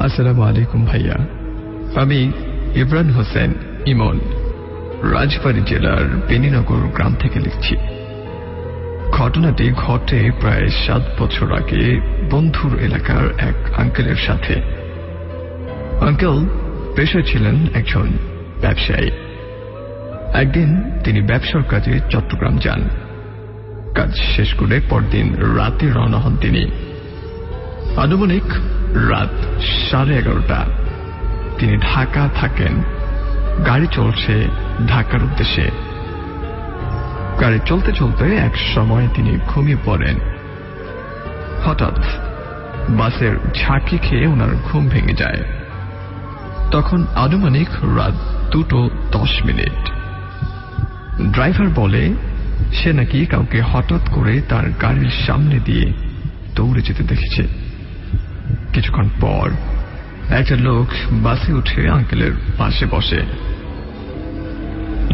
আসসালামু আলাইকুম ভাইয়া। আমি ইমরান হোসেন ইমন, রাজবাড়ী জেলার বেনিনগর গ্রাম থেকে লিখছি। ঘটনাটি ঘটে প্রায় সাত বছর আগে বন্ধুর এলাকার এক আঙ্কেলের সাথে। আঙ্কেল পেশায় ছিলেন একজন ব্যবসায়ী। একদিন তিনি ব্যবসার কাজে চট্টগ্রাম যান। কাজ শেষ করে পরদিন রাতে রওনা হন তিনি। আনুমানিক রাত সাড়ে এগারোটা। তিনি ঢাকা থাকেন। গাড়ি চলছে ঢাকার উদ্দেশ্যে। গাড়ি চলতে চলতে এক সময় তিনি ঘুমিয়ে পড়েন। হঠাৎ বাসের ঝাঁকি খেয়ে ওনার ঘুম ভেঙে যায়। তখন আনুমানিক রাত দুটো দশ মিনিট। ড্রাইভার বলে, সে নাকি কাউকে হঠাৎ করে তার গাড়ির সামনে দিয়ে দৌড়ে যেতে দেখেছে। কিছুক্ষণ পর একটা লোক বাসে উঠে আঙ্কেলের পাশে বসে।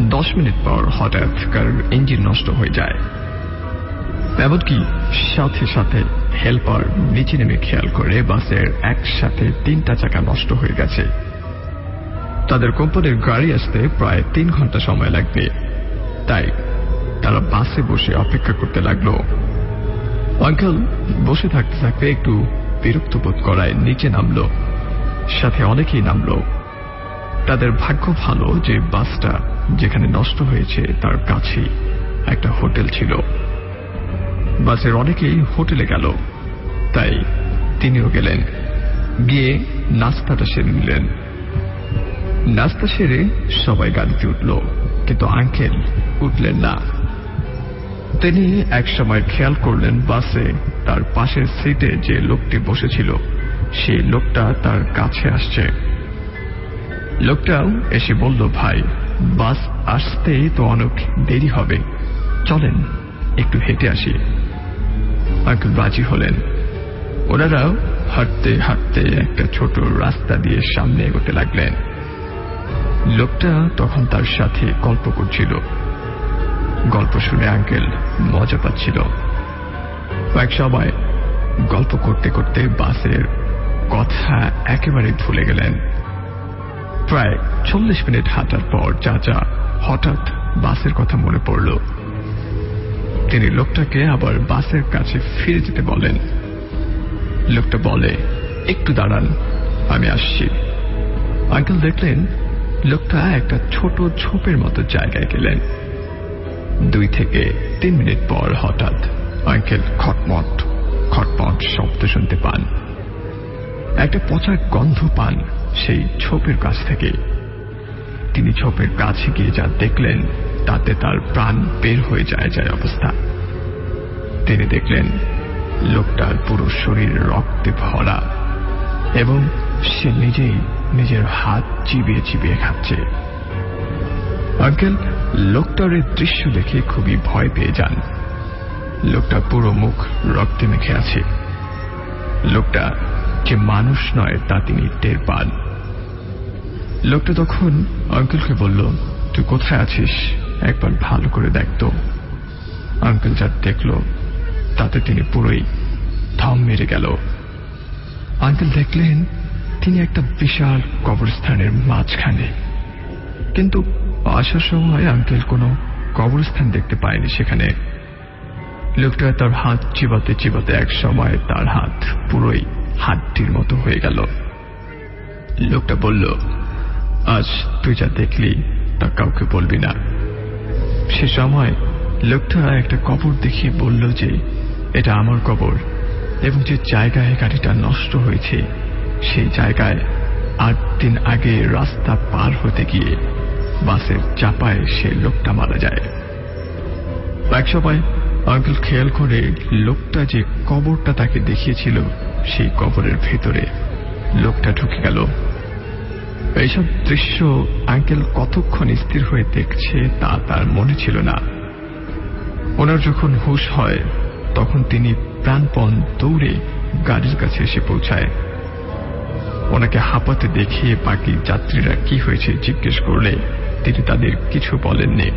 দশ মিনিট পর হঠাৎ গাড়ির ইঞ্জিন নষ্ট হয়ে যায়। এমনকি সাথে সাথে হেল্পার নিচে নেমে খেয়াল করে বাসের একসাথে তিনটা চাকা নষ্ট হয়ে গেছে। তাদের কোম্পানির গাড়ি আসতে প্রায় তিন ঘণ্টা সময় লাগবে। তাই তারা বাসে বসে অপেক্ষা করতে লাগল। আঙ্কেল বসে থাকতে থাকতে একটু বিরক্ত বোধ করায় নিচে নামলো। সাথে অনেকেই নামলো। তাদের ভাগ্য ভালো যে বাসটা যেখানে নষ্ট হয়েছে তার কাছেই একটা হোটেল ছিল। বাসের অনেকেই হোটেলে গেল। তাই তিনিও গেলেন। গিয়ে নাস্তাটা সেরে নিলেন। নাস্তা সেরে সবাই গাড়িতে উঠল, কিন্তু আঙ্কেল উঠলেন না। তিনি এক সময় খেয়াল করলেন বাসে তার পাশের সিটে যে লোকটি বসেছিল সেই লোকটা তার কাছে আসছে। লোকটাও এসে বলল, ভাই, বাস আসতেই তো অনেক দেরি হবে। চলেন, একটু হেঁটে আসি। আঙ্কেল রাজি হলেন। ওনারাও হাঁটতে হাঁটতে একটা ছোট রাস্তা দিয়ে সামনে এগোতে লাগলেন। লোকটা তখন তার সাথে গল্প করছিল। গল্প শুনে আঙ্কেল মজা পাচ্ছিল। এক সময় গল্প করতে করতে বাসের কথা একেবারে ভুলে গেলেন। প্রায় চল্লিশ মিনিট হাঁটার পর চাচা হঠাৎ বাসের কথা মনে পড়ল। তিনি লোকটাকে আবার বাসের কাছে ফিরে যেতে বলেন। লোকটা বলে, একটু দাঁড়ান, আমি আসছি। আঙ্কেল দেখলেন লোকটা একটা ছোট ঝোপের মতো জায়গায় গেলেন। দুই থেকে তিন মিনিট পর হঠাৎ আঙ্কেল খটমট খটমট শব্দ শুনতে পান। একটা পচা গন্ধ পান সেই ছোপের কাছ থেকে। তিনি ছোপের কাছে গিয়ে যা দেখলেন, তাতে তার প্রাণ বের হয়ে যায় যায় অবস্থা। তিনি দেখলেন, লোকটার পুরো শরীর রক্তে ভরা এবং সে নিজেই নিজের হাত চিবিয়ে চিবিয়ে খাচ্ছে। আঙ্কেল, লোকটার দৃশ্য দেখে খুবই ভয় পেয়ে যান। লোকটা পুরো মুখ রক্তে মেখে আছে। লোকটা যে মানুষ নয়, তা তিনি টের পান। লোকটা তখন আঙ্কেলকে বলল, তুই কোথায় আছিস? একবার ভালো করে দেখতো আঙ্কেল যা দেখল, তাতে তিনি পুরোই থম মেরে গেল। আঙ্কেল দেখলেন, তিনি একটা বিশাল কবরস্থানের মাঝখানে। কিন্তু আসার সময় আঙ্কেল কোনো কবরস্থান দেখতে পায়নি সেখানে। লোকটা তার হাত চিবাতে চিবাতে এক সময় তার হাত পুরোই হাতটির মতো হয়ে গেল। লোকটা বলল, আজ তুই যা দেখলি তা কাউকে বলবি না। সে সময় লোকটা একটা কবর দেখিয়ে বলল যে, এটা আমার কবর এবং যে জায়গায় গাড়িটা নষ্ট হয়েছে, সেই জায়গায় আট দিন আগে রাস্তা পার হতে গিয়ে বাসের চাপায় সে লোকটা মারা যায়। এক সময় আঙ্কেল খেয়াল করে লোকটা যে কবরটা তাকে দেখিয়েছিল, সেই কবরের ভেতরে লোকটা ঢুকে গেল। এইসব দৃশ্য আঙ্কেল কতক্ষণ স্থির হয়ে দেখছে তা তার মনে ছিল না। ওনার যখন হুশ হয়, তখন তিনি প্রাণপণ দৌড়ে গাড়ির কাছে এসে পৌঁছায়। ওনাকে হাঁপাতে দেখে বাকি যাত্রীরা কি হয়েছে জিজ্ঞেস করলে তিনি তাদের কিছু বলেননি।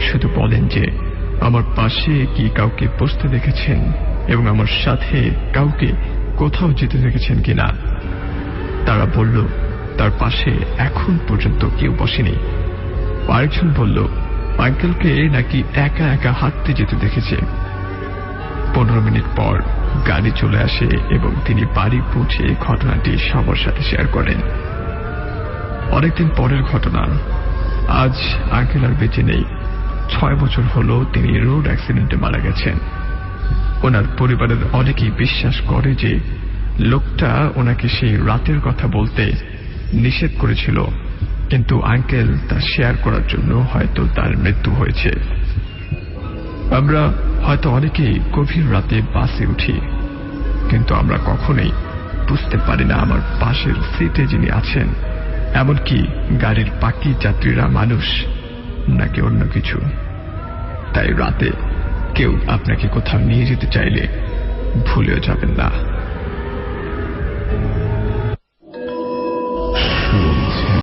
শুধু বলেন যে আমার পাশে কি কাউকে বসতে দেখেছেন? এবং আমার সাথে কাউকে কোথাও যেতে দেখেছেন কিনা? তারা বলল, তার পাশে এখন পর্যন্ত কেউ বসেনি। আরেকজন বলল, আঙ্কেলকে নাকি একা একা হাঁটতে যেতে দেখেছে। পনেরো মিনিট পর গাড়ি চলে আসে এবং তিনি বাড়ি পৌঁছে ঘটনাটি সবার সাথে শেয়ার করেন। অনেকদিন পরের ঘটনা। আজ আঙ্কেল আর বেঁচে নেই। ছয় বছর হল তিনি রোড অ্যাক্সিডেন্টে মারা গেছেন। ওনার পরিবারের অনেকেই বিশ্বাস করে যে লোকটা ওনাকে সেই রাতের কথা বলতে নিষেধ করেছিল, কিন্তু আঙ্কেল তা শেয়ার করার জন্য হয়তো তার মৃত্যু হয়েছে। আমরা হয়তো অনেকেই গভীর রাতে বাসে উঠি, কিন্তু আমরা কখনোই বুঝতে পারি না আমার পাশের সিটে যিনি আছেন, এমনকি গাড়ির বাকি যাত্রীরা মানুষ। নাকি অন্য কিছু। তাই রাতে কেউ আপনাকে কোথাও নিয়ে যেতে চাইলে ভুলেও যাবেন না।